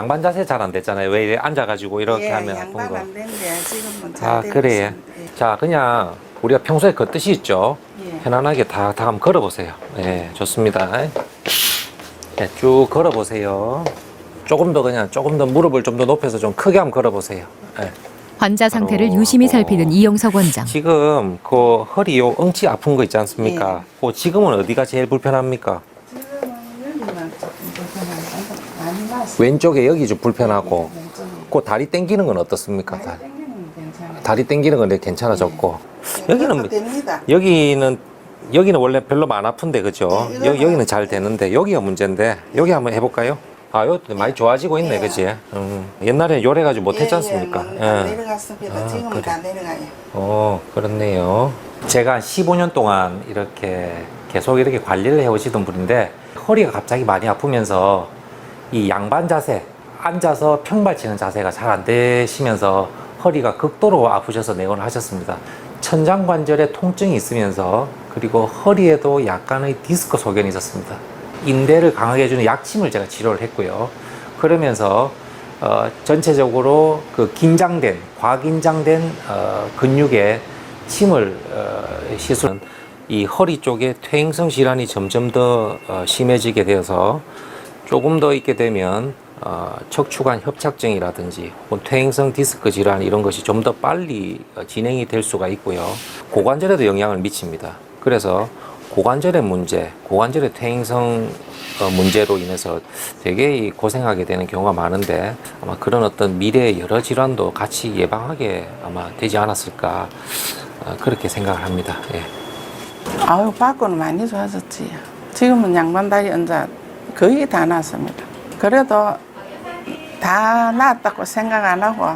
양반 자세 잘 안 됐잖아요. 왜 이래 앉아가지고 이렇게 예, 하면 아픈 양반 거. 안 된대 지금은 잘 아 되고 그래요. 있습니다. 자 그냥 우리가 평소에 걷듯이 있죠. 예. 예. 편안하게 다, 다 한번 걸어보세요. 네, 좋습니다. 네, 쭉 걸어보세요. 조금 더 그냥 조금 더 무릎을 좀 더 높여서 좀 크게 한번 걸어보세요. 네. 환자 상태를 바로 유심히. 살피는 이영석 원장. 지금 그 허리 요 엉치 아픈 거 있지 않습니까? 그 지금은 어디가 제일 불편합니까? 지금은 여기만 조금 불편한데 많이 났어. 왼쪽에 여기 좀 불편하고. 그 다리 당기는 건 어떻습니까? 다리 당기는 건 괜찮아요. 다리 당기는 건 괜찮아졌고 예, 여기는 그것도 됩니다. 여기는 여기는 원래 별로 안 아픈데 그죠? 네, 여, 여기는 잘 되는데 여기가 문제인데 여기 한번 해볼까요? 아, 여기 많이 좋아지고 있네, 네. 그지? 음, 옛날에 요래가지고 못했지 않습니까? 예, 예, 다 예. 내려갔습니다. 아, 지금은 그래. 다 내려가요. 어, 그렇네요. 제가 한 15년 동안 이렇게 계속 이렇게 관리를 해오시던 분인데 허리가 갑자기 많이 아프면서 이 양반 자세, 앉아서 평발 치는 자세가 잘 안 되시면서 허리가 극도로 아프셔서 내원을 하셨습니다. 천장 관절에 통증이 있으면서 그리고 허리에도 약간의 디스크 소견이 있었습니다. 인대를 강하게 해주는 약침을 제가 치료를 했고요. 그러면서 어, 전체적으로 그 긴장된 과긴장된 어, 근육에 침을 어, 시술한 이 허리 쪽에 퇴행성 질환이 점점 더 어, 심해지게 되어서 조금 더 있게 되면 어, 척추관 협착증이라든지 혹은 퇴행성 디스크 질환 이런 것이 좀 더 빨리 어, 진행이 될 수가 있고요. 고관절에도 영향을 미칩니다. 그래서 고관절의 문제, 고관절의 퇴행성 어, 문제로 인해서 되게 이 고생하게 되는 경우가 많은데 아마 그런 어떤 미래의 여러 질환도 같이 예방하게 아마 되지 않았을까 어, 그렇게 생각을 합니다. 예. 아유, 밖으로 많이 좋아졌지. 지금은 양반 다리 언자 거의 다 났습니다. 그래도 다 나았다고 생각 안 하고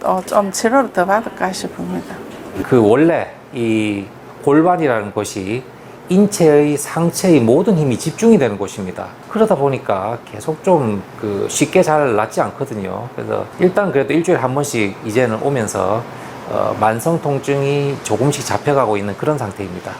또 좀 치료를 더 받을까 싶습니다. 그 원래 이 골반이라는 곳이 인체의 상체의 모든 힘이 집중이 되는 곳입니다. 그러다 보니까 계속 좀 그 쉽게 잘 낫지 않거든요. 그래서 일단 그래도 일주일에 한 번씩 이제는 오면서 어, 만성 통증이 조금씩 잡혀가고 있는 그런 상태입니다.